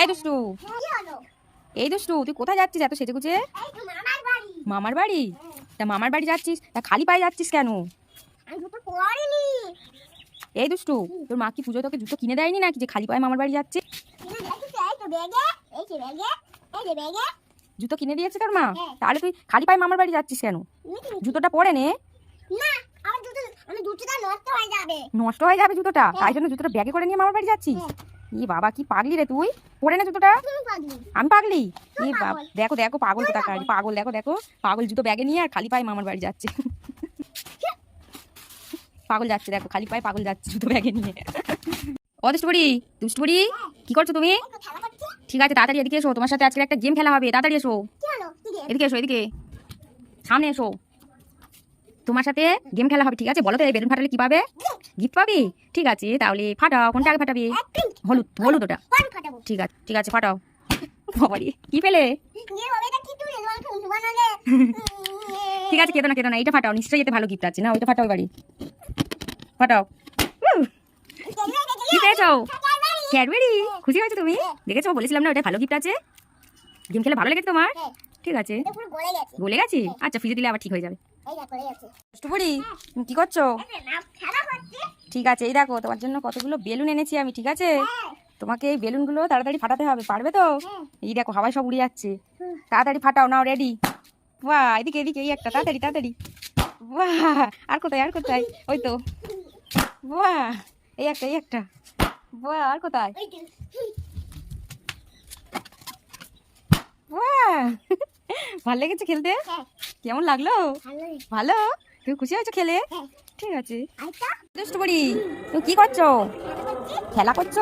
এই দুষ্টু। এই দুষ্টু তুই কোথায় যাচ্ছিস এত সেজে গুজে মামার বাড়ি? তা মামার বাড়ি যাচ্ছিস? তা খালি পায়ে যাচ্ছিস কেন? এই দুষ্টু তোর মা কি পুজো তোকে জুতো কিনে দেয়নি নাকি যে খালি পায়ে মামার বাড়ি যাচ্ছে? জুতো কিনে দিয়েছে তোর মা? হ্যাঁ। তাহলে তুই খালি পায়ে মামার বাড়ি যাচ্ছিস কেন? জুতোটা পরে নে। নষ্ট হয়ে যাবে জুতোটা? তাই জন্য জুতোটা ব্যাগে করে নিয়ে মামার বাড়ি যাচ্ছিস? হ্যাঁ। ই বাবা কি পাগলি রে তুই? পরে নে জুতোটা? আমি পাগলি। ই দেখো দেখো পাগল কোথা পাগল। পাগল দেখো দেখো পাগল জুতো ব্যাগে নিয়ে আর খালি পায়ে মামার বাড়ি যাচ্ছে। পাগল যাচ্ছে দেখো খালি পায়ে পাগল যাচ্ছে জুতো ব্যাগে নিয়ে। ও দুষ্টুবড়ি দুষ্টুবড়ি কি করছ তুমি? ঠিক আছে তাড়াতাড়ি এদিকে এসো তোমার সাথে আজকে একটা গেম খেলা হবে তাড়াতাড়ি এসো। এদিকে এসো এদিকে। সামনে এসো। তোমার সাথে গেম খেলা হবে ঠিক আছে? বলো তো এই বেলুন ফাটালে কি পাবে? গিফট পাবি? ঠিক আছে তাহলে ফাটাও কোনটা আগে ফাটাবি? হলুদ হলুদ ওটা। ঠিক আছে ঠিক আছে ফাটাও। বাবারি কি পেলে? ঠিক আছে কেতো না কেতো না এটা ফাটাও নিশ্চয়ই যেতে ভালো গিফট আছে। না ওইটা ফাটাও এবারে। ফাটাও। কি পেয়েছ? ক্যাডবেরি খুশি হয়েছো তুমি? দেখেছ বলেছিলাম না ওটা ভালো গিফট আছে। গেম খেলে ভালো লেগেছে তোমার? ঠিক আছে। বলে গেছি। আচ্ছা ফিজে দিলে আবার ঠিক হয়ে যাবে। তুমি কি করছ? ঠিক আছে এই দেখো তোমার জন্য কতগুলো বেলুন এনেছি আমি ঠিক আছে? তোমাকে এই বেলুনগুলো তাড়াতাড়ি ফাটাতে হবে পারবে তো? এই দেখো হাওয়ায় সব উড়ে যাচ্ছে। তাড়াতাড়ি ফাটাও নাও রেডি বাহ এদিকে এদিকে এই একটা তাড়াতাড়ি তাড়াতাড়ি। বাহ আর কোথায় আর কোথায়? ওই তো। বাহ এই একটা এই একটা। বাহ আর কোথায়? বাহ। ভালো লেগেছে খেলতে? কেমন লাগল? ভালো? তুমি খুশি হয়েছো খেলে? ঠিক আছে। দুষ্টু করি তুমি কি করছ? খেলা করছ?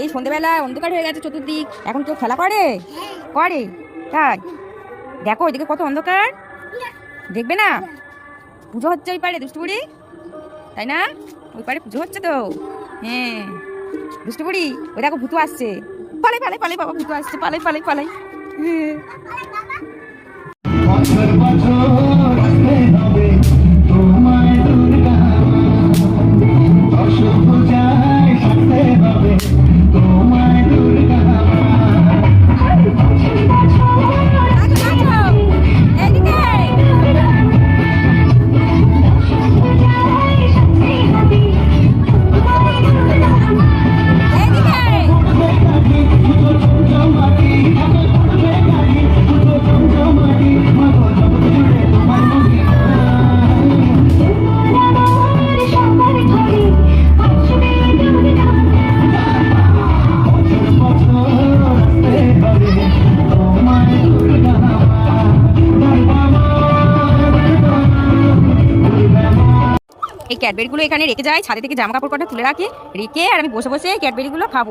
এই সন্ধেবেলা অন্ধকার হয়ে গেছে চতুর্দিক। এখন কেউ খেলা করে? করে? তাই? দেখো ওইদিকে কত অন্ধকার। দেখবে না? পুজো হচ্ছে ওই পারে দুষ্টুপুরি। তাই না? ওই পারে পুজো হচ্ছে তো। হ্যাঁ। দুষ্টুপুরি ওই দেখো ভূতু আসছে। পালাই পালাই পালাই বাবা ভূতু আসছে। পালাই পালাই পালাই। হ্যাঁ। But what ক্যাডবেরিগুলো এখানে রেখে যাই, ছাদে থেকে জামা কাপড় কটা তুলে রাখি, রেখে আর আমি বসে বসে ক্যাডবেরিগুলো খাব।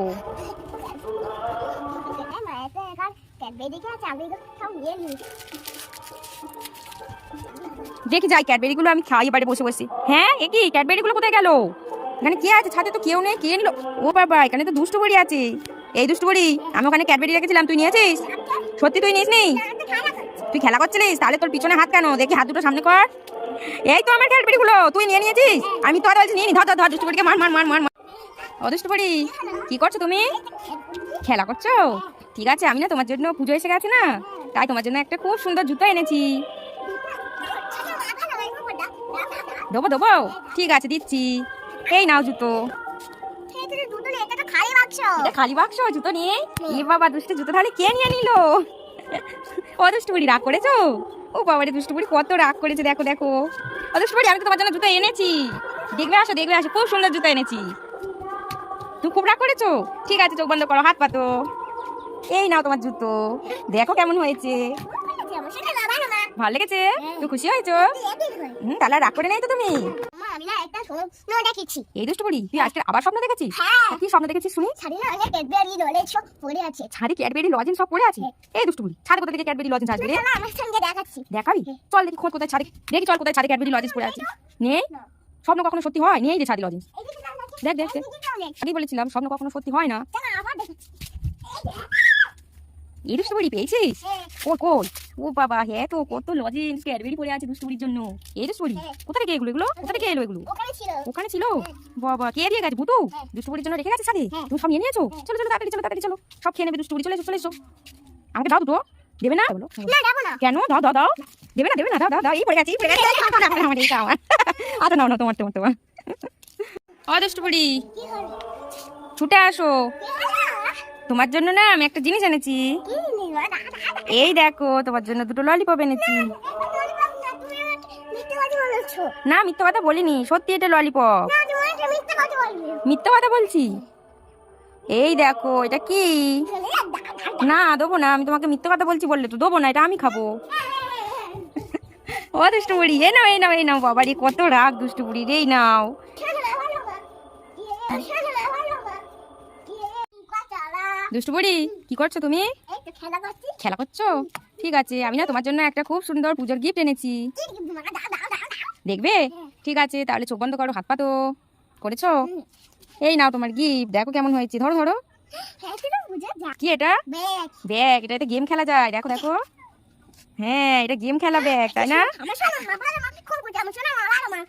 দেখি যাই, ক্যাডবেরিগুলো আমি খাই, এবারে বসে বসে। হ্যাঁ এ কি, ক্যাডবেরিগুলো কোথায় গেল? এখানে কে আছে? ছাদে তো কেউ নেই, কে নিল? ও বাবা, এখানে তো দুষ্টু বড়ি আছে। এই দুষ্টু বড়ি, আমি ওখানে ক্যাডবেরি রেখেছিলাম, তুই নিয়েছিস? সত্যি তুই নিস নি তুই খেলা করছিলিস? তাহলে তোর পিছনে হাত কেন? দেখি হাত দুটো সামনে কর। এই তো আমার ক্যাডবেরিগুলো তুই নিয়ে নিয়েছিস? আমি তো আর বলছি, নিয়ে ধর ধর ধর, দুষ্টু মার মার মার মার বড়ি কি করছ তুমি? খেলা করছ? ঠিক আছে, আমি না তোমার জন্য পুজো এসে গেছে না, তাই তোমার জন্য একটা খুব সুন্দর জুতো এনেছি। দেবো দেবো ঠিক আছে, দিচ্ছি। এই নাও জুতো। খালি বাক্স, জুতো নিয়ে? এ বাবা, দুষ্টু জুতো তাহলে কে নিয়ে নিল? ও রাগ করেছ? ও বাবারে দুষ্টু বুড়ি কত রাগ করেছে দেখো দেখো। ও দুষ্টু বুড়ি আমি তো তোমার জন্য জুতো এনেছি। দেখবে আসো দেখবে আসো খুব সুন্দর জুতো এনেছি। তুমি খুব রাগ করেছ? ঠিক আছে চোখ বন্ধ করো হাত পাতো এই নাও তোমার জুতো। দেখো কেমন হয়েছে। ভালো লেগেছে? তুমি খুশি হয়েছো? হুম তাহলে রাগ করে নেই তো তুমি? একটা স্বপ্ন দেখেছি। এই দুষ্টু বুড়ি তুই আজকে আবার স্বপ্ন দেখেছিস? হ্যাঁ। কি স্বপ্ন দেখেছিস শুনি? না অনেক ক্যাডবেরি নলেজ সব পড়ে আছে। ছাদে ক্যাডবেরি লজেন সব পড়ে আছে? এই দুষ্টু বুড়ি ছাদে কোথা থেকে ক্যাডবেরি লজেন আসবে রে? আমার সঙ্গে দেখাচ্ছি। দেখাবি? চল দেখি খোঁজ কোথায় ছাদে দেখি চল কোথায় ছাদে ক্যাডবেরি লজেন্স পড়ে আছে। নেই? স্বপ্ন কখনো সত্যি হয়? নেই যে ছাদে লজেন্স? দেখ দেখ দেখ। আগেই বলেছিলাম স্বপ্ন কখনো সত্যি হয় না। এই দুষ্টু বুড়ি পেয়েছিস? হ্যাঁ। কই কই ও বাবা হ্যাঁ তো কত লজেন্স ক্যাডবেরি পড়ে আছে দুষ্টুরির জন্য। এই দুষ্টুরি হ্যাঁ। কোথা থেকে এগুলো এগুলো? কোথা থেকে এলো এগুলো? ওখানে ছিল। বাবা কে দিয়ে গেছে ভুতু? হ্যাঁ। দুষ্টুরির জন্য রেখে গেছে সাথে হ্যাঁ। তুমি সব নিয়ে নিয়েছো? চলো চলো তাড়াতাড়ি চলো তাড়াতাড়ি চলো। সব খেয়ে নেবে দুষ্টুরি চলে এসো চলে এসো। আমাকে দাও দুটো। দেবে না? না না। কেন? দাও দাও দাও। দেবে না দেবে না দাও দাও দাও। এই পড়ে গেছে এই পড়ে গেছে। আমার এইটা আমার আচ্ছা নাও নাও তোমার তোমার তোমার। ও হলো? ছুটে আসো। তোমার জন্য না আমি একটা জিনিস এনেছি। না না এই দেখো, তোমার জন্য দুটো ললিপপ এনেছি। না, মিথ্যা কথা বলিনি, সত্যি এটা ললিপপ মিথ্যে কথা বলছি? এই দেখো, এটা কি? না, দেবো না, আমি তোমাকে মিথ্যা কথা বলছি বললে তো দেবো না, এটা আমি খাব। ও দুষ্টু বুড়ি এই নাও এই নাও এই নাও, বাবারি, কত রাগ দুষ্টু বুড়ি এই নাও। দুষ্টু বুড়ি কি করছ তুমি? খেলা করছ। ঠিক আছে আমি না তোমার জন্য একটা খুব সুন্দর পুজোর গিফট এনেছি। দেখবে? ঠিক আছে তাহলে চোখ বন্ধ করো হাত পাতো করেছ? এই নাও তোমার গিফট দেখো কেমন হয়েছে ধরো ধরো। কি এটা? ব্যাগ। এটাতে গেম খেলা যায় দেখো দেখো। হ্যাঁ এটা গেম খেলা ব্যাগ তাই না?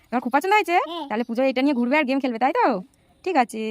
তোমার খুব পছন্দ হয়েছে? হ্যাঁ। তাহলে পুজো এটা নিয়ে ঘুরবে আর গেম খেলবে তাই তো? ঠিক আছে।